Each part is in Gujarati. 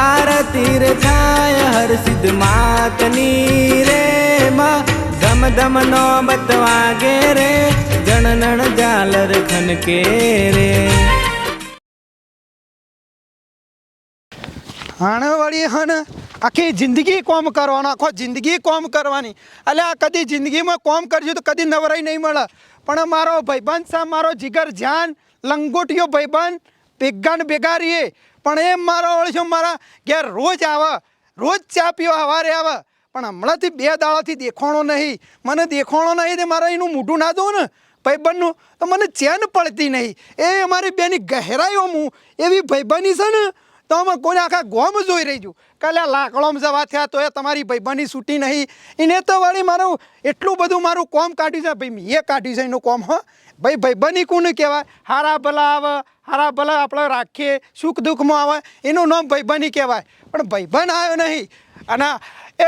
આરતી રે થાય, હર સિદ્ધ માતની રે માં. ધમ ધમ નો બતવાગે રે જણનણ જાલર ખનકે રે. હાણે હને આખી જિંદગી કોમ કરવાનો, આખો જિંદગી કોમ કરવાની. એટલે આ કદી જિંદગીમાં કોમ કરજો તો કદી નવરાઈ નહીં મળે. પણ મારો ભાઈબંધ સા, મારો જીગર જાન, લંગોટીયો ભાઈબંધ ભેગા ને ભેગા રહીએ. પણ એમ મારો ઓળખ્યો મારા ઘેર રોજ આવે, રોજ ચા પીવા સવારે આવે. પણ હમણાંથી બે દાડાથી દેખાણો નહીં. મને દેખાણો નહીં તે મારા એનું મોઢું ના દઉં ને? ભાઈબંધનું? તો મને ચેન પડતી નહીં. એ અમારી બેની ગહેરાઈઓ હું એવી ભાઈબંધી છે ને, તો અમે કોઈને આખા ગોમ જોઈ રહી છું. કાલે આ લાકડોમ જવા થયા, તો એ તમારી ભાઈબંધી છૂટી નહીં. એને તો વળી મારું એટલું બધું મારું કોમ કાઢ્યું છે, ભાઈ મેં કાઢ્યું છે એનું કોમ, હા. ભાઈ, ભાઈબંધી કોને કહેવાય? હારા ભલા આવે, હારા ભલા આપણે રાખીએ, સુખ દુઃખમાં આવે, એનું નામ ભાઈબંધી કહેવાય. પણ ભાઈબંધ આવ્યો નહીં. અને એ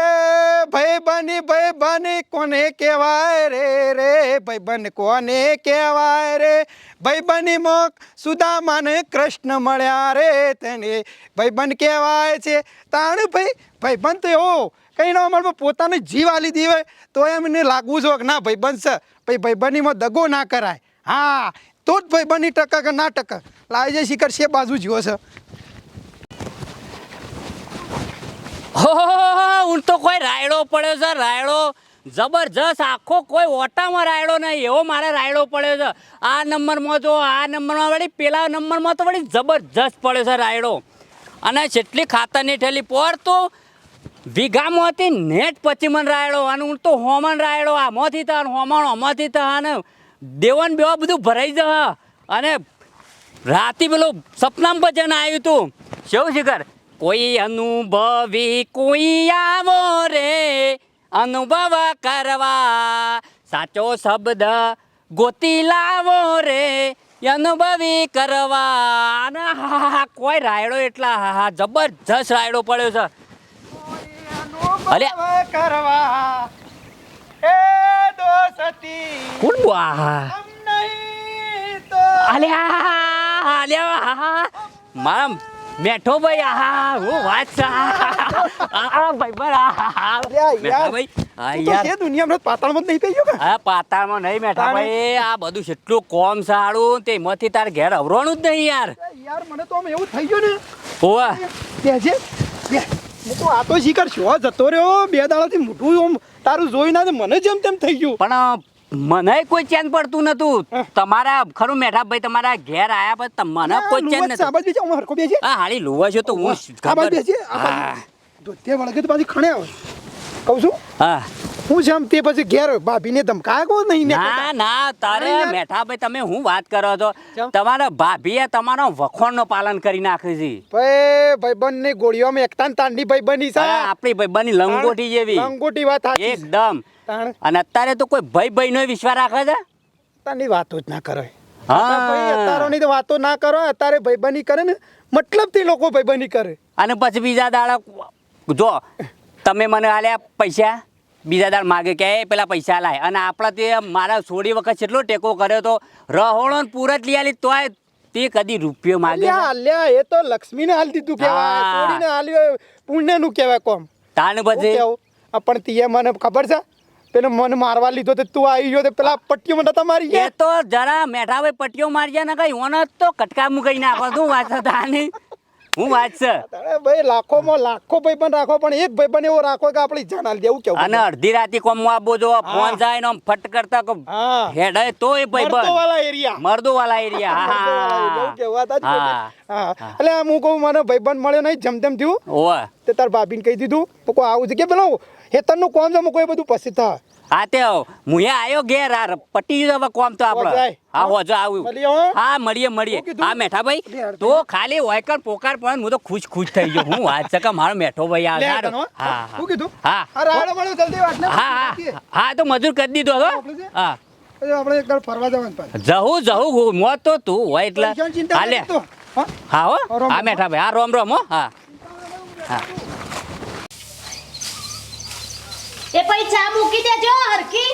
ભાઈબંધી ભાઈબંધી કોને કહેવાય રે રે? ભાઈબંધ કોને કહેવાય રે? ભાઈબંધી મોક સુદામાને કૃષ્ણ મળ્યા રે તને. ભાઈબંધ કહેવાય છે. તાણ ભાઈ, ભાઈબંધ તો એવો કંઈ ના અમારે પોતાની જીવ આલી દી હોય, તો એમને લાગવું જોઈએ કે ના ભાઈબંધ છે ભાઈ ભાઈબંધીમાં દગો ના કરાય. હા, તો જ ભાઈબંધી ટકા કે ના ટકા. લાવી જાય શિખર છે બાજુ જીવો છે. હું તો કોઈ રાયડો પડ્યો છે, રાયડો. જબરજસ્ત આખો કોઈ ઓટામાં રાયડો નહીં, એવો મારે રાયડો પડ્યો છે. આ નંબરમાં જો, આ નંબરમાં વળી, પેલા નંબરમાં તો વળી જબરજસ્ત પડ્યો છે રાયડો. અને જેટલી ખાતરની ઠેલી પર તો વીઘામાં હતી નેટ પછી મન રાયડો અને હું તો હોમન રાયડો આમાંથી તા હોમણ આમાંથી તા અને દેવન બેવા બધું ભરાઈ જ અને રાતે પેલું સપનામ ભજન આવ્યું હતું શેવું શિખર? કોઈ અનુભવી કોઈ આવો રે અનુભવ કરવા. સાચો શબ્દ ગોતી લાવો રે અનુભવી કરવા. અને હા હા, કોઈ રાયડો એટલા હા હા જબરજસ્ત રાયડો પડ્યો છે. અલ્યા. અનુભવ કરવા એ દોસ્તી કોણ બો આ હા હમ નહીં તો અલ્યા અલ્યા મારા મેઠો ભાઈ આહા હું વાત છે આ ભાઈ બર આહા મેઠા ભાઈ હા યાર દુનિયામાં પાતાળમાં જ નહીં થઈ ગયો કે આ પાતાળમાં નહીં મેઠા ભાઈ આ બધું કેટલું કોમ સારું તેમાંથી તાર ઘેર અવરોણું જ નહીં યાર યાર મને તો આમ એવું થઈ ગયું ને હોવા બેજે બે હું તો આ તો શીખર છો જતો રહ્યો બે દાડાથી મોટું આમ તારું જોઈ ના મને જેમ તેમ થઈ ગયું. પણ મને કોઈ ચેન પડતું નતું. તમારા ખરું મેઠા ભાઈ તમારા ઘેર આયા પછી મને કોઈ ચેન નથી નતું. બાજુ આમાં હરખો બેસી. આ હાળી લુવા છો તો હું આ બાજુ હા. બાજુ. ધોતિયા વળગે તો પાછી ખણે આવે. કહું છું? હા. હું છે આમ તે પછી ઘેર ભાભીને ધમકાયા નહીં ને ના ના તારે મેઠાભાઈ તમે હું વાત કરો છો? તમારા ભાભીએ તમારો વખોણનો પાલન કરી નાખ્યું છે. ભાઈ ભાઈબંધની ગોળીઓમાં એકતા તાંડી ભાઈબંધી છે. આપણી ભાઈ બની લંગોટી જેવી. લંગોટી વાત એકદમ. અને અત્યારે તો કોઈ ભાઈ ભાઈ નો વિશ્વાસ રાખે છે? તાની વાતો જ ના કરે. હા. ભાઈ અત્યારોની તો વાતો ના કરો. અત્યારે ભાઈબંધી કરે ને મતલબથી લોકો ભાઈબંધી કરે. અને પછી બીજા દાડા જો તમે મને આલ્યા પૈસા? બીજા દાડ માગે કે પેલા પૈસા લાય. અને આપણા તે મારા સોળી વખત કેટલો ટેકો કર્યો તો રહોણો ને પૂરત લઈ આલી તોય તે કદી રૂપિયો માગે અલ્યા એ તો લક્ષ્મીને હાલ દીધું. છોડીને હાલ્યો પુણ્યનું કહેવાય કોમ. તાને હું પછી પણ તીએ મને ખબર છે? પેલો મને મારવા લીધો તો તું આવી ગયો તો પેલા પટ્ટીઓ મને તમારી એ તો જરા મેઠા ભાઈ પટ્ટીઓ મારજે ને કઈ ઓન તો કટકા મુકાઈ નાખો તું વાત તાની? હું વાત છે. ભાઈ લાખોમાં લાખો પણ રાખો પણ એક ભાઈબંધ એવો રાખો કે આપણી હાલ દેવું કેવું અને અડધી રાતે કોમ આપો જો ફોન જાય ને ફટ કરતા કો હેડ તો એ ભાઈ વાળા એરિયા મરદો વાળા એરિયા હા. હા. એટલે હું કહું મને ભાઈબંધ મળ્યો નહીં જેમ તેમ થયું. ઓવે. તે તાર ભાભીને કહી દીધું કો આવું છે કે પેલો હેતરનું કોમ છે કોઈ બધું પછી થાય. હા તે મુએ આયો ઘેર આ પટી હવે કોમ તો આપણે. હા હોજો આવ્યું હા મળીએ મળીએ હા મેઠાભાઈ ભાઈ તો ખાલી વયકર પોકાર પણ હું તો ખુશ ખુશ થઈ ગયો. હું વાત છે કે મારો મેઠો ભાઈ આ લે હારો. હેડ હો. હા હા. શું કીધું? હા. હા હા. હા તો મજૂર કરી દીધો હતો. હા. આપણે એક ફરવા જવાનું. જહું જહું મોત તો તું હોય એટલે. પૈસાની હા. હા? હા હો. હા મેઠા મેઠાભાઈ હા રોમ રોમ હો. હા. હા. એ પછી ચા મૂકી દેજો હરખી.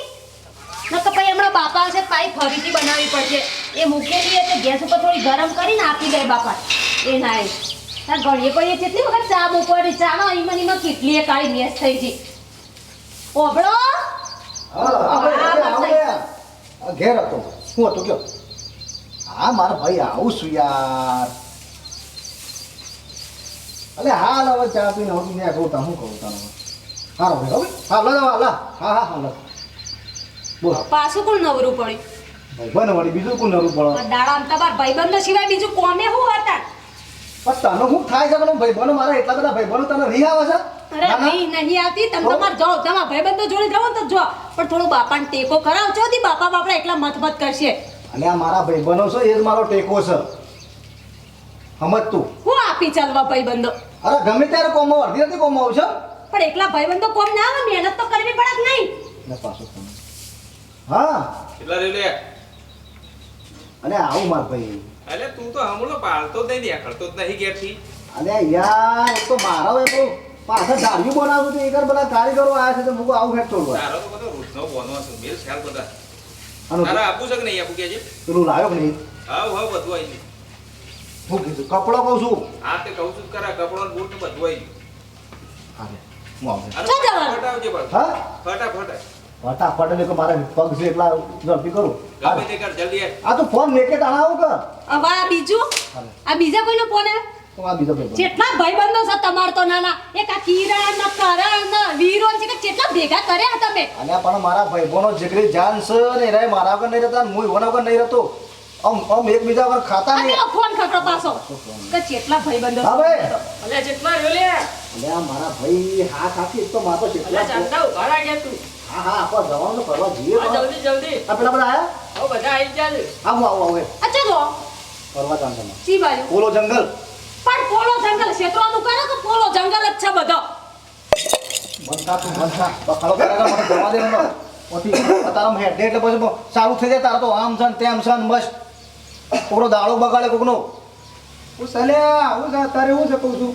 નકર પછી હમણાં બાપા આવશે પાઈ ફરીથી બનાવવી પડશે. એ મૂકેલી એટલે ગેસ ઉપર થોડી ગરમ કરીને આપી દે બાપા. એ ના એ. આ ઘડીએ પડીએ કેટલી વખત ચા મૂકવાની? ચા નો અહીં મને કેટલી એ કાળી મેસ થઈ ગઈ. ઓબળો? ઘેર હતો. શું હતું કયો? હા મારા ભાઈ આવું છું યાર. અલે હાલ હવે ચા પીને હું કહું તા હું કહું તને? હારો હવે હા લો હા હા હા હા લો. બોલ. પાછું કોણ નવરું પડ્યું? ભાઈબંધ વળી બીજું કોણ નવરું પડે આ દાડામાં તમારા ભાઈબંધો સિવાય બીજું કોને હતા? પણ તને શું થાય છે? પણ ભાઈ બનો મારા એટલા બધા ભાઈ બનો તને રી આવે છે? અરે. નહીં નહીં આવતી. તમે તો? જાઓ તમારા ભાઈબંધો જોડે જાઓ તો જો. પણ થોડું બાપાને ટેકો કરાવજો દી. બાપા બાપડા એકલા મત કરશે. અને આ મારા ભાઈ બનો છે એ જ મારો ટેકો છે. સમજ તું હું આપી ચાલવા ભાઈબંધો? અરે ગમે ત્યારે કોમો અડધી નથી કોમો આવું છે પણ એકલા ભાઈબંધો કોમ ના આવે મહેનત તો કરવી પડે કે નહીં. ને પાછો ફોન. હા. કેટલા લે? અને આવું માર ભાઈ. અલે તું તો હમણો પાળતો જ નહીં દેખાડતો જ નહીં ઘેરથી. અલે યાર એક તો મારો એ તો પાછળ ધાર્યું બનાવું તો એકર બધા કારીગરો આયા છે તો મુકો આવું હેઠ છોડવા તારો તો બધો રૂટનો બોનો છે મેલ ખ્યાલ બધા. અને તારા આપું છે કે નહીં આપું કેજે પેલું લાવ્યો કે નહીં? હા હા બધું આવી ગયું. હું કીધું કપડો કહું છું. આ તે કહું છું જ ખરા કપડો બૂટ બધું આવી હા લે, હું આવું ગયું શું જવાનું? ફટાફટ આવજે હા? ફટાફટ. ફટાફટ એટલે મારા પગ છે એટલા ઝડપી કરું. કર. આ તો ફોન મેકે તાણા આવું કે? હવે આ બીજું? આ બીજા કોઈનો ફોન હે? આ બીજો ભાઈ જેટલા ભાઈબંધો છે તમાર તો નાના. એક આ કિરણ ને કરણ ને વીરો છે કે કેટલા ભેગા કર્યા તમે? અને પણ મારા ભાઈબોનો જીગરી જાન છે ને રે મારા વગર નહીં રહેતા હું એના વગર નહીં રહેતો. આમ આમ એકબીજા વગર ખાતા આ નહીં. ફોન ખકડો પાછો. કે જેટલા ભાઈબંધો હા ભાઈ. છે. અલે જેટલા રહ્યો લે આ મારા ભાઈ હા આપી તો મારો કેટલા ચાંદા ઊભા રાખે તું. હા હા આપો જવાનું તો ફરવા જઈએ જલ્દી જલ્દી. આ પેલા બધા આયા? બધા આવી જાય આવું આવું આવો અચ્છા જો ફરવા જાણ તમે સી બાજુ? પોલો જંગલ. પણ પોલો જંગલ ક્ષેત્રનું કરો તો પોલો જંગલ જ છે બધો? બનતા તું બનતા બખાડો કરે મને જવા દે મને. પછી તારા હેડ એટલે પછી સારું થઈ જાય. તારા તો આમ છે તેમ છે ને મસ્ત. પૂરો દાડો બગાડે કોકનો. હું આવું છે તારે હું છે કહું છું?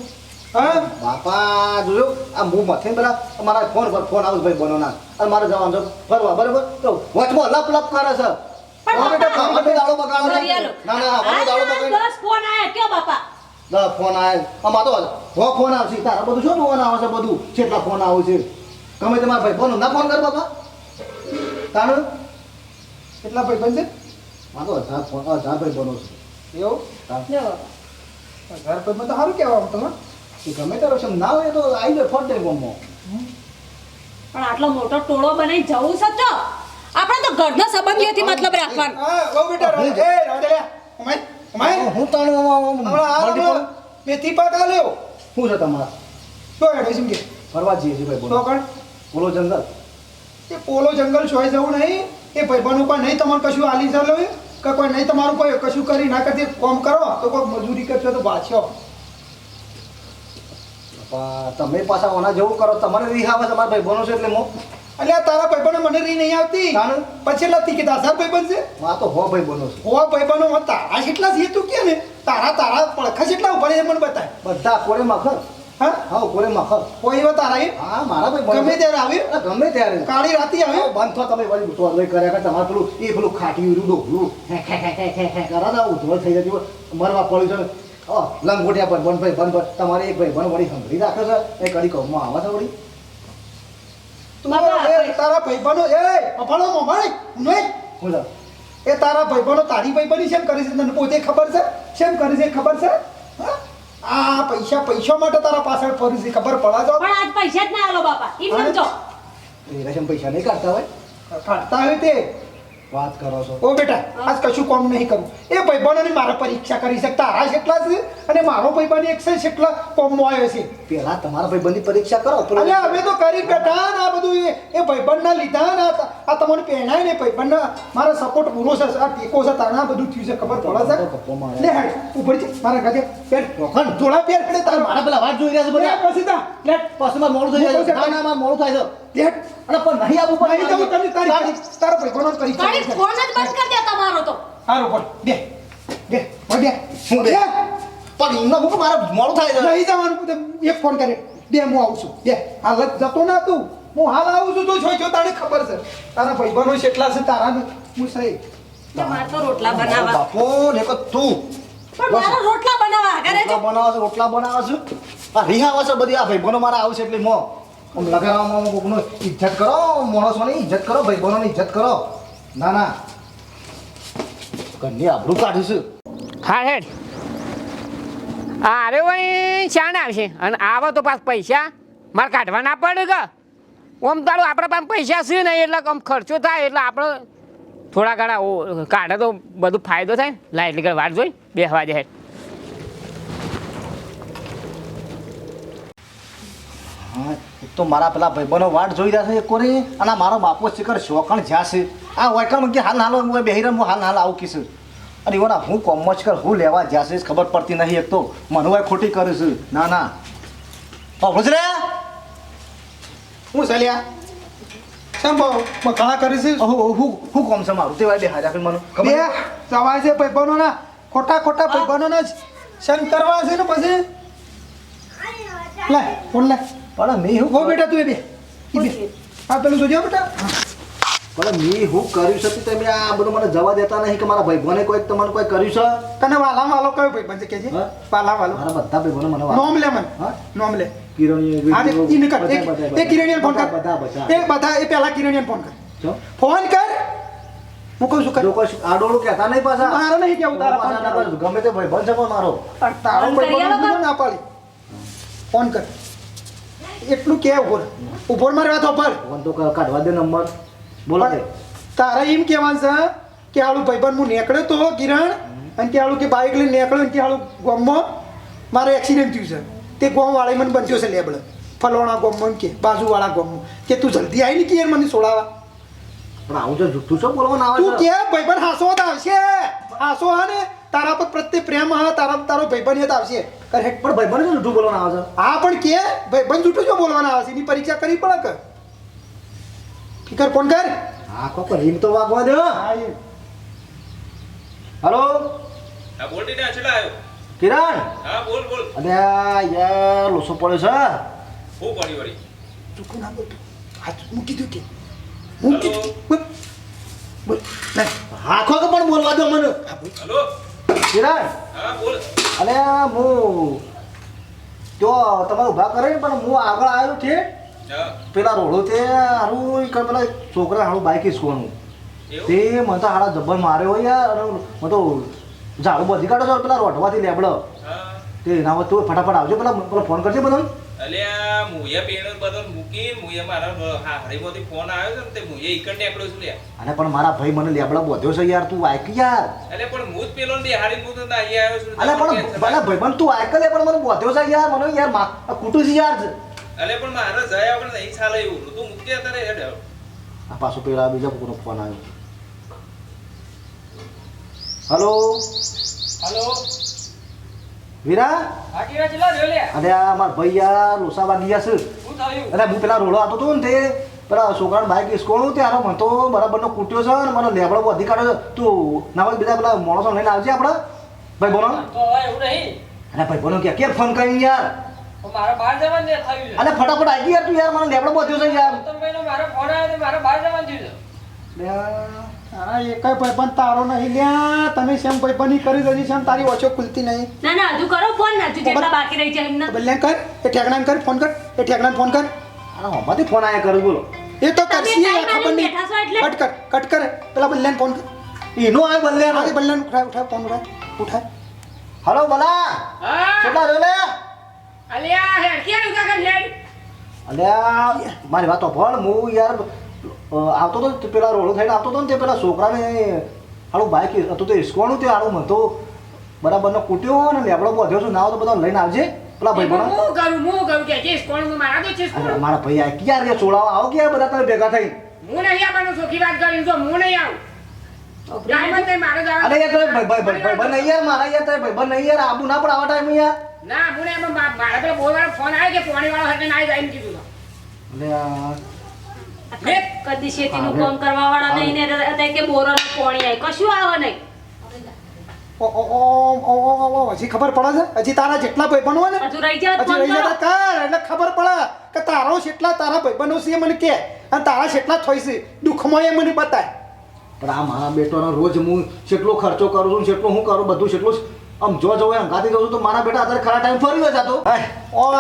હા? બાપા જોયો આ હું મથે પેલા મારા ફોન પર ફોન આવું ભાઈ બનો ના અને મારે જવાનું છે ફરવા બરાબર? તો વચમાં લપ લપ કરે છે. ફોન આયા કયો બાપા? દસ ફોન આવે આમાં તો ફોન આવશે. તારા બધું શું ફોન આવે છે બધું? કેટલા ફોન આવે છે? ગમે તે મારા ભાઈ ફોન ના ફોન કર બાપા. તાણ કેટલા ભાઈબંધ છે માં તો હજાર ફોન હજાર ભાઈ બનો છે. એવું? ઘર ભાઈબંધ તો સારું કહેવા આમ તો હા? એ ગમે તારો છે ના હોય તો આવી જાય ફોન દે ગમો. પણ આટલો મોટો ટોળો બનાવી જવું છે તો આપણે તો ઘરના સંબંધીઓથી મતલબ રાખવાનો. હા બહુ બેટા રાવ- એ લે ઉમાય ઉમાય હું તાણ હમણાં મેથી પાક આલ્યો. શું છે તમારા? શું હેડે છે કે. ફરવા જઈએ છીએ ભાઈ તો બોલો કણ પોલો જંગલ. એ પોલો જંગલ છોય જવું નહીં. એ ભાઈબંધ કોઈ નહીં તમારે કશું આલી ચાલો કે કોઈ નહીં તમારું કોઈ કશું કરી ના કરતી કોમ કરો. તો કોઈ મજૂરી કરશો તો પાછો. તમે પાછા ઓના જેવું કરો તમારે રીહ આવે તમારા ભાઈ બનો છે એટલે મો. અલ્યા તારા ભાઈબંધો મને રી નહીં આવતી? પછી લતી કે તારા ભાઈબંધ છે? આ તો હો ભાઈ બનો છે. હો ભાઈબંધો માં તારા જેટલા છે તું કે ને? તારા તારા પડખા જેટલા ઊભા એ મને બતાય. બધા કોરે માખર. હા? હા કોરે માખર. કોઈ એવા તારા એ? હા મારા ભાઈ ગમે ત્યારે આવે. ગમે ત્યારે. કાળી રાતી આવે. બંધ થો તમે વળી ઉતવાળ વળી કર્યા કે તમારે પેલું એ પેલું ખાટી ઉરું ડોકલું કરા ના થઈ જતી મરવા પડ્યું છે લંગોટિયા પર બન ભાઈ બંધ તમારે એક ભાઈ બન વળી સંભળી રાખે છે. એ કડી કહું આવે છે વળી તારા ભાઈબંધો એ અફાળો મોભાઈ નહીં. હું એ તારા ભાઈબંધો તારી ભાઈબંધી શેમ કરી છે? તને પોતે ખબર છે? શેમ કરી છે? ખબર છે? આ પૈસા પૈસા માટે તારા પાછળ ફરી છે ખબર પડા જો પણ આજ પૈસા જ ના આલો બાપા. એમ સમજો. એ રેશમ પૈસા નહીં કાઢતા હોય. કાઢતા હોય તે. વાત કરો છો? ઓ બેટા આજ કશું કામ નહીં કરું. એ ભાઈબંધોની મારા પરીક્ષા કરી છે. તારા જેટલા છે અને મારો ભાઈબંધ એક છે જેટલા કોમમાં આવ્યો છે. પેલા તમારા ભાઈ બંધી પરીક્ષા કરો અને અમે તો કરી બેઠા ને આ બધું એ. ભાઈબંધના લીધા ને આ- તમને પહેણાય ને ભાઈબંધના. મારા સપોર્ટ પૂરો છે આ ટેકો છે તારા બધું થયું છે ખબર પડે છે. લે હેડ ઉપર છે મારા ગાજે પેટ રોકણ. જોડા પેર પડે તારે. મારા પેલા વાત જોઈ રહ્યા છે બધા. પછી તા. લે પછી મારું મોડું થઈ જાય. ના ના મારું મોડું થાય છે. અને પણ નહીં આવું પણ નહીં તો તમે તારી તારા ભાઈબંધો કરી તારી ફોન જ બંધ કરી દે તમારો તો. હારો પણ બે. બે. બોલ બે. હું બે? પણ એમને મૂકો મારે મોડું થાય છે. નહીં જવાનું એક ફોન કરે. બે હું આવું છું. બે. હાલ જ જતો ના તું. હું હાલ આવું છું તું જોઈ છો તારે ખબર છે. તારા ભાઈબંધો એટલા છે તારા હું સહી રોટલા બનાવવા. બાપો ને તું. મારા રોટલા બનાવવા ઘરે રોટલા બનાવે છે રોટલા બનાવે છે. આ રિહા આવે છે બધી આ ભાઈબંધો મારા આવશે એટલે મો. આમ લગાડવામાં કોકનો ઇજ્જત કરો માણસોની ઇજ્જત કરો ભાઈબંધોની ઇજ્જત કરો. ના ના. ઘરની આબરૂ કાઢીશું. હા હેડ. અરે ભાઈ શાને આવશે. અને આવો તો પાસ પૈસા. મારે કાઢવા ના પડે કે. ઓમ તારું આપણે પાસે પૈસા છે ને એટલે આમ ખર્ચો થાય એટલે આપણે થોડા ઘણા કાઢે તો બધું ફાયદો થાય લાય એટલી વાર જોઈ. બે જાય હા તો મારા પેલા ભાઈબંધો વાટ જોઈ રહ્યા છે કોરી અને મારો બાપો શિખર શોખણ જ્યાં છે. આ વાયકણ કે હાલ હાલો હું બેહી હું હાલ હાલ આવું કીશું. અને એવાના હું કોમર્સ કર હું લેવા જ્યાં છે ખબર પડતી નહીં એક તો. મને ખોટી કરું છું. ના ના. અભળું રે હું ચાલ્યા? કેમ બહુ? ઘણા કરીશ હું હું હું કોમ છે મારું? તે વાય બે હાજર મને. બે ખબર સવાય છે ભાઈબંધોના? ખોટા ખોટા ભાઈબંધોના જ. શન કરવા છે ને પછી? લે ફોન લે. પણ મેં હું હો બેટા તું એ બે. હા પેલું આ પેલું બેટા. પણ મેં હું કર્યું છે તે તમે આ બધું મને જવા દેતા નહીં કે મારા ભાઈબંધે કોઈ તમને કોઈ કર્યું છે? તને વાલા વાલો કયો ભાઈબંધ કે છે? વાલા વાલો. મારા બધા ભાઈબંધો મને નોમ લે મને. હા? નોમ લે. વીડિયો, કર બધા, એક બધા, એ બધા. કિરણિયન ફોન કર. બધા બધા. એ બધા એ પહેલા કિરણિયન ફોન કર. ફોન કર. હું કહું છું કર. જો કોઈ આડોળું કહેતા નહીં પાછા? મારો નહીં કેવું તારા. ગમે તે ભાઈબંધ છે મારો. પણ તારો ના પાડી. ફોન કર. એટલું કે ઉપર ઉપર મારી વાત ઉપર ફોન તો કાઢવા દે નંબર. બોલો તારે એમ કહેવાનું છે કે આળું ભાઈબંધ હું નીકળ્યો તો કિરણ અને ત્યાં આળું કે બાઇક લઈને નીકળ્યો અને ત્યાં આળું ગોમમાં મારે એક્સિડન્ટ થયું છે. તે ગામ વાળા મને બંધ્યો છે લેબડ. ફલોણા ગોમમાં કે બાજુવાળા ગોમમાં. કે તું જલ્દી આવી ને કે મને છોડાવા પણ આવું તો જુઠ્ઠું શું બોલવાનું આવે તું કે ભાઈબંધ હાસો આવશે. હાસો હા ને? તારા પર પ્રત્યે પ્રેમ હા તારા તારો ભાઈબંધ હતા આવશે. કરે હેડ. પણ ભાઈબંધ શું બોલવાના બોલવાનું આવે છે. હા પણ કે ભાઈબંધ જૂઠું જો બોલવાના આવશે એની પરીક્ષા કરવી પડે કે ફિકર ફોન કર. હા કોક રીંગ તો વાગવા દે હા. એ. હલો? હા બોલ દીને છેલા આવ્યો? કિરણ? હા બોલ બોલ. અરે યાર લોસો પડ્યો છે હું. પડી વળી? ચૂકું ના બોલ. હાથ મૂકી દઉં કે. મૂકી દઉં બોલ. કે પણ બોલવા દો મને. હલો? કિરણ અરે હું જો તમારે ઊભા કરે ને પણ હું આગળ આવ્યો છે? પેલા રોડો છે હારું પેલા છોકરા હારું બાઇક ઈસકોનું તે મને તો હાડા જબ્બર માર્યો યાર અને મને તો ઝાડુ બધી કાઢો છો પેલા રોટવાથી લેબડો. તે એના તું ફટાફટ આવજો પેલા પેલો ફોન કરજે બધો અલ્યા મુયા પેણ બધું મૂકી મુયા મારા હા હરીમાંથી ફોન આવ્યો છે ને તે મુયા ઈકડ નીકળ્યો છું લ્યા. અને પણ મારા ભાઈ મને લેબડા બોધ્યો છે યાર તું આઈક યાર? એટલે પણ હું જ પેલો ને હું તો અહીંયા આવ્યો છું અલે પણ ભલે ભાઈ પણ તું આઈક લે પણ મને બોધ્યો છે યાર મને યાર મા છે યાર. અલે પણ મારે જયા નહીં ચાલે એવું. તું મૂકી અત્યારે હેડ આ પાછો પેલા બીજા કોઈનો ફોન આવ્યો. હલો? હલો? વીરા? બાકી ના ચલા લે અરે આ મારા ભાઈ યાર લોસા વાગી ગયા છે. અરે હું પેલા રોડો આવતો હતો ને તે પેલા છોકરાને બાઇક ઇસ્કોણું ત્યારે મને તો બરાબરનો કૂટ્યો છે અને મને લેબડો કાઢ્યો છે. તું ના હોય બીજા પેલા માણસો લઈને આવજે આપણે ભાઈ બોલો. તો અરે ભાઈ બોલો કે કેમ ફોન કરીને યાર? તો બહાર જવાનું થયું છે. અરે ફટાફટ આવી યાર તું યાર મને લેબડો બધ્યો છે યાર. મારો ફોન આવ્યો તો મારે બહાર જવાનું થયું છે. હા એકાય ભાઈબંધ તારો નહીં લ્યા. તને શેમ ભાઈબંધી કરી શેમ તારી ઓછો ખુલતી નહીં? ના ના હજુ કરો ફોન ના જેટલા બાકી રહી છે એમને બલ્યાન કર. એ ઠેકણાને કર ફોન કર. એ ઠેકણાને ફોન કર. અરે હમણાંથી ફોન આયા કરું બોલો. એ તો કરશી ખબર નહીં. બેઠા છો એટલે? કટ કર કટ કર. પેલા બલ્યાને ફોન કર. એનો આવે બલ્લે આગે બલ્યાને ઉઠાય ઉઠાય ફોન ઉઠાય ઉઠાય. હલો બલા કેટલા રહ્યો લે? અલ્યા હેડ ક્યાં ઉગા કર હેડ. અલ્યા મારી વાત ભણ હું યાર આવતો તો પેલા રોડો થઈને આવતો હતો ને તે પેલા છોકરાને હાલું બાઇક હતું તે ઇસ્કોણું તે હાલું મને તો બરાબરનો કૂટ્યો ને લેબડો બધ્યો છું. નાવ તો બધા લઈને આવજે. પેલા ભાઈ પણ હું કરું હું કરું કે કોણ મારા તો છે મારા ભાઈ આ ક્યાં રે ચોળાવા આવો ક્યાં બધા તમે ભેગા થઈ હું નહીં આવવાનું સોખી વાત કરી જો હું નહીં આવું. મારે. અરે યાર ભાઈ ભાઈ ભાઈ નહીં યાર મારા યાર ભાઈ ભાઈ નહીં યાર. આબુ ના આવા ટાઈમ યાર ના હું નહીં એમાં મારા પેલા બોલવાનો ફોન આવ્યો કે પોણી વાળો ના જાય એમ કીધું. કદી શેતીનું કામ કરવા વાળા નહીં ને અત્યારે કે બોરાનું પાણી આવે કશું આવે નહીં. ઓ ઓ ઓ ઓ ઓ ઓ હજી ખબર પડે છે? હજી તારા જેટલા ભાઈબંધ હોય ને હજુ રહી જાય હજી રહી કરો કર એટલે ખબર પડે કે તારો જેટલા તારા ભાઈબંધો છે એ મને કે. અને તારા જેટલા થોય છે. દુઃખમાં એ મને બતાય. પણ આ મારા બેટોનો રોજ હું કેટલો ખર્ચો કરું છું કેટલો હું કરું બધું કેટલું આમ જો જો એમ ગાતી છું તો મારા બેટા અત્યારે ખરા ટાઈમ ફરી જતો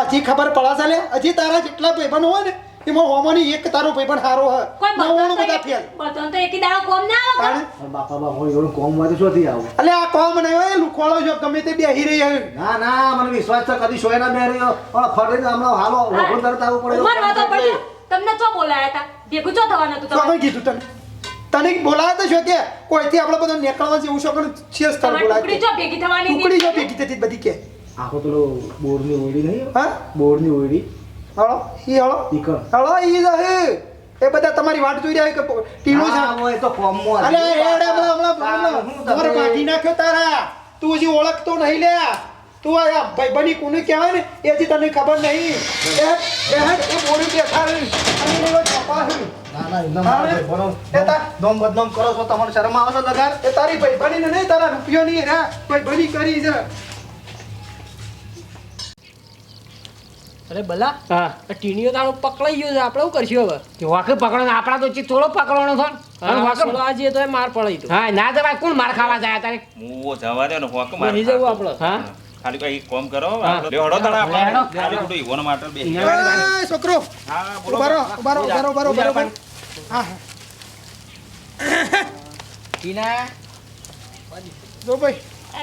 હજી ખબર પડાશે લે હજી તારા જેટલા ભાઈબંધ હોય ને એમાં હોવાની એક તારો ભાઈબંધ હારો હ. કોઈ નવ્વાણું બધા તો ફેલ. એક- તો એકી દાડો કોમ ના આવે. બાપા બા હોય એવું કોમમાંથી શોધી આવું. અલે આ કોમ નહીં હોય લુખવાળો જો ગમે તે બેહી રહી હોય. ના ના મને વિશ્વાસ તો કદી સોય ના બે રહ્યો. પણ ફરીને હમણાં હાલો વગર તરત આવવું પડે ઉંમર વાતો પડ્યો તમને તો બોલાયા હતા? ભેગું જો થવાનું હતું તો તમારે? કીધું તને. તને બોલાયા તો કે કોઈથી આપણે બધા નીકળવા જેવું છો પણ છે સ્થળ બોલાય ટુકડી જો ભેગી થવાની ટુકડી જો ભેગી થતી બધી કે. આખો પેલો બોરની ઓયડી નહીં? હા? બોરની ઓયડી. હળો ઈ હળો. હળો ઈ રહે એ બધા તમારી વાટ જોઈ રહ્યા કે ટીણો છે? હોય તો કોમમાં અલે હેડ હમણાં હમણાં હું બાકી નાખ્યો તારા. તું હજી ઓળખતો નહીં લે. તું આ ભાઈબંધી કોને કહેવાય ને? એ હજી તને ખબર નહીં. એ એ એ બોરી બેઠા છે. અને એનો છપા છે. શરમ આવે છે લગાર એ તારી ભાઈબંધી નહીં તારા રૂપિયો નહીં રે ભાઈબંધી કરી છે. અરે ભલા હા. ટીણીઓ તારો પકડાઈ ગયો છે આપણે શું કરશું હવે? વાકે પકડો આપણા તો ચી થોડો પકડવાનો છો. અને વાકે આજે તો માર પડાઈ તો. હા ના જવાય કોણ માર ખાવા જાય તારે? હું જવા દે ને હોક માર બની જવું આપણે. હા. ખાલી કોઈ કોમ કરો. આપણે હેડો આપણે. ખાલી ખોટું ઈવોને માટે બે છોકરો હા બોલો. ઊભા રહો, ઊભા રહો પણ. હા. ટીના. જો ભાઈ.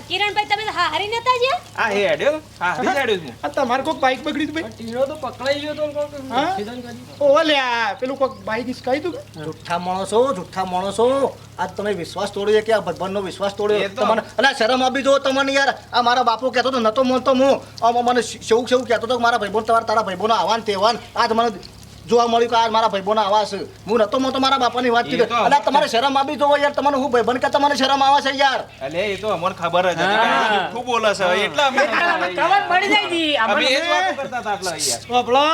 કિરણભાઈ તમે તો હારી નતા જ્યાં? હા હે હેડ્યો? હા હરી હેડ્યો છું આ તમાર કોક બાઈક બગડી તો ભાઈ. ટીરો તો પકડાઈ ગયો તો કોક હા? ખેદાન કરી. ઓ લ્યા પેલું કોક બાઈક ઇસકાઈ તું જુઠ્ઠા માણસો જુઠ્ઠા માણસો. આ તમે વિશ્વાસ તોડ્યો કે આ ભગવાનનો વિશ્વાસ તોડ્યો. તમને અલા શરમ આપી જો તમને યાર. આ મારા બાપુ કહેતો તો નતો માનતો હું. આ મને શેવું શેવું કહેતો તો મારા ભાઈબોન તમારા તારા ભાઈબોનો આવાન તેવાન આજ મને જોવા મળ્યું કે આ મારા ભાઈબંધનો આવા છે. હું નતો માનતો મારા બાપાની વાત કીધી. તો તમારે શરમ આવી જોવો યાર તમને હું ભાઈબંધ કે તમને શરમ આવે છે યાર? અલે એ તો અમને ખબર જ હતી કે બોલે છે. એટલા અમે ખબર પડી જાય જી. અમે એ જ વાત કરતા હતા આટલા યાર બાબલો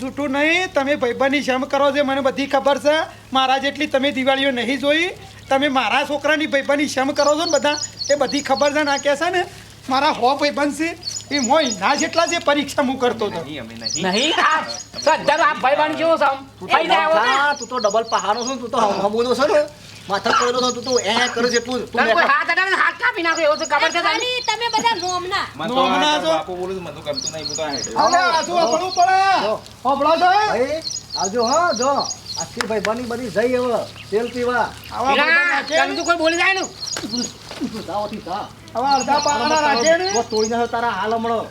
જૂઠું નહીં તમે ભાઈબંધની શમ કરો છો મને બધી ખબર છે. મારા જેટલી તમે દિવાળીઓ નહીં જોઈ તમે મારા છોકરાની ભાઈબંધની શમ કરો છો ને બધા એ બધી ખબર છે ના કહેશે ને મારા હો ભાઈબંધ છે. એ મોય ના જેટલા જે પરીક્ષા હું કરતો હતો. નહીં અમે નહીં. નહીં? આ આ ભાઈ બન કેવો સમ ભાઈ ના એવો હા, તું તો ડબલ પહાડો છો તું તો હમ હમુદો છે ને. માથા પડેલો છે તું તો એ કરે છે એટલું તું કોઈ હાથ અડાડે ને હાથ કાપી નાખો એવો તો ખબર છે તને? તમે બધા નોમના. મને તો નોમના આ બાપુ બોલું છું, મને તો ગમતું નહીં હું તો આ હેડ્યો અરે આજુ આપણું પડે. હોબળો છો? ભાઈ આવજો હા જો. આખી ભાઈ બની બની જઈ હવે. તેલ પીવા. આવા તો કોઈ બોલી જાય ને? જાઓથી જા. આવા અડધા પાકડા રાખે ને? બસ તોડી નાખ્યો તારા હાલ હમણાં.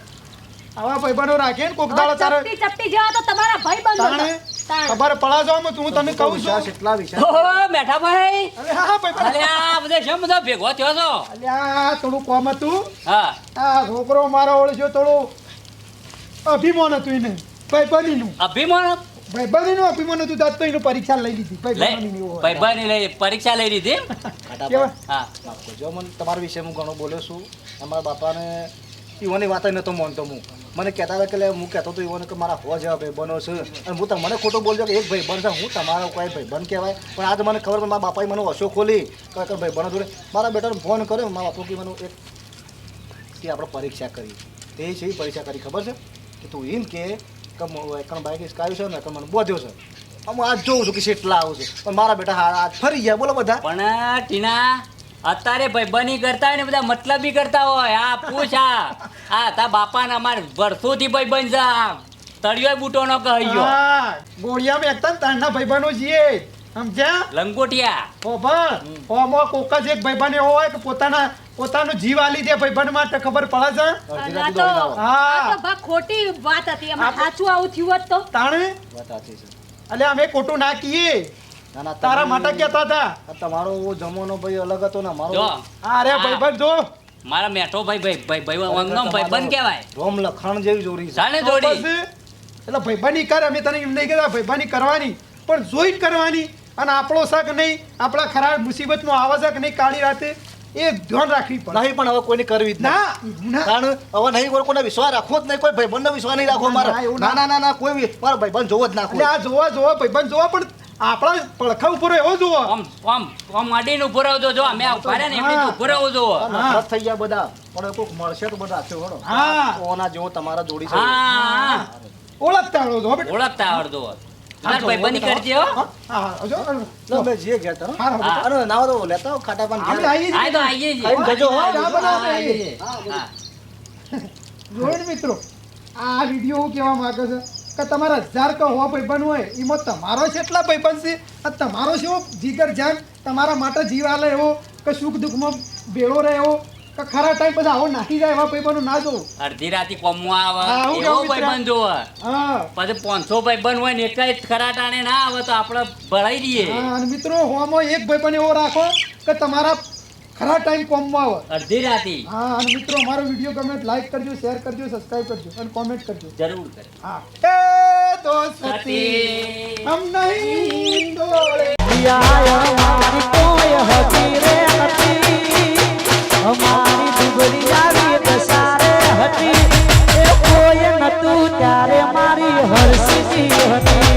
આવા ભાઈબંધો રાખે ને કોક દાડો તારે ચપટી ચપટી જેવા તો તમારા ભાઈ ખબર પડા જો હું તને કહું છું. કેટલા મેઠા ભાઈ. અરે હા ભાઈબંધ. આ બધે શેમ બધા ભેગો થયો છો? અલ્યા થોડું કોમ હતું. હા. આ છોકરો મારો ઓળખ્યો થોડું અભિમાન હતું એને ભાઈબંધીનું. અભિમાન? ભાઈબંધીનું મને હતું તાત તો એનું પરીક્ષા લઈ લીધી. લઈ પરીક્ષા લઈ લીધી ખાટા હા. માફ કરજો મને તમારા વિશે હું ઘણું બોલ્યો છું અમારા બાપાને ઈવોની વાત નતો માનતો હું. મને કહેતા હતા કે હું કહેતો હતો ઈવોને કે મારા હો જેવા ભાઈબંધો છે. અને હું તમને ખોટો બોલજો કે એક ભાઈબંધ છે હું તમારો કોઈ ભાઈબંધ કહેવાય? પણ આજે મને ખબર મારા બાપાએ મને હશો ખોલી. કે ભાઈબંધો જોડે. મારા બેટાને ફોન કર્યો મારા બાપુ કે મને એક કે આપણે પરીક્ષા કરી. તે છે એ પરીક્ષા કરી ખબર છે? કે તું એમ કે કે મ- એકણ બાઈક આવ્યું છે ને એકણ બોધ્યો છે. હું આજ જોઉં છું કે કેટલા આવું છે. પણ મારા બેટા હા આજ ફરી ગયા બોલો બધા. પણ ટીના અત્યારે ભાઈબંધી કરતા હોય ને બધા મતલબી કરતા હોય. આ પૂછ આ. આ તા બાપા ને અમાર વર્ષોથી ભાઈ છે આ તળિયો બૂટો નો કહ્યો ગોળિયા એકતા ને તારના ભાઈબંધો જીએ સમજ્યા? લંગોટિયા. ખબર ઓમાં કોક જ એક ભાઈબંધ એવો હોય કે પોતાના પોતાનો જીવ આલી દે ભાઈબંધ માટે ખબર પડે છે. હા. ખોટી વાત હતી. એમાં સાચું આવું થયું હોત તો. તાણે? વાત સાચી છે. એટલે અમે ખોટું ના ના તારા માટે કેતા હતા. તમારો ઓ જમાનો ભાઈ અલગ હતો ને મારો અરે. ભાઈબંધ જો. મારા મેઠો ભાઈ ભાઈ ભાઈ ભાઈ અંગનો ભાઈબંધ કહેવાય. રોમ લખણ જેવી જોડી છે. જાણે જોડી. એટલે ભાઈબંધી કર અમે તને એમ નહીં કહેતા ભાઈબંધી કરવાની. પણ જોઈ કરવાની. અને આપણો શક નહીં આપણા ખરાબ મુસીબતમાં આવે છે કે નહીં કાળી રાતે એ ધ્યાન રાખવી પડે. નહીં પણ હવે કોઈને કરવી જ ના કારણ હવે નહીં કોઈ કોઈને વિશ્વાસ રાખવો જ નહીં. કોઈ ભાઈબંધનો વિશ્વાસ નહીં રાખવો મારે. ના, ના ના. ના કોઈ બી મારો ભાઈબંધ જોવો જ નાખો આ જોવા જોવા ભાઈબંધ જોવા પણ આપણા પડખા ઉપર એવો જોવો. આમ આમ આમ અડીને ઊભો રહેવો જો અમે ઊભા રહ્યા ને એમની ઊભો રહેવો જો આ નફરત થઈ ગયા બધા. પણ કોઈક મળશે તો બધા છે હા. ઓના જેવો તમારા જોડી છે. હા. ઓળખતા આવડો જો બેટા. ઓળખતા આવડતો મિત્રો આ વીડિયો કેવા માંગે છે કે તમારા હજાર કે હો ભાઈબંધ હોય એમાં તમારો કેટલા ભાઈબંધ છે તમારો શું જીગર જાન તમારા માટે જીવાલે એવો કે સુખ દુઃખમાં ભેળો રહે એવો કે ખરા ટાઈમ બધા આવો નાખી જાય એવા ભાઈબંધો ના જો અડધી રાતે કોમમાં આવે. એવો? ભાઈબંધ જોવે હા. પછી પાંચસો ભાઈબંધ હોય ને એટલા ખરા ટાણે ના આવે તો આપણે ભરાઈ દઈએ હા અને મિત્રો હોમો એક ભાઈબંધ એવો રાખો કે તમારા ખરા ટાઈમ કોમમાં આવે. અડધી રાતે. હા અને મિત્રો અમારો વીડિયો ગમે લાઈક કરજો શેર કરજો સબસ્ક્રાઇબ કરજો અને કોમેન્ટ કરજો. જરૂર કરજો હા. એ દોસ્તી સતી. હમ નહીં અમારી ડુબરી હતી. એ ત્યારે મારી હતી.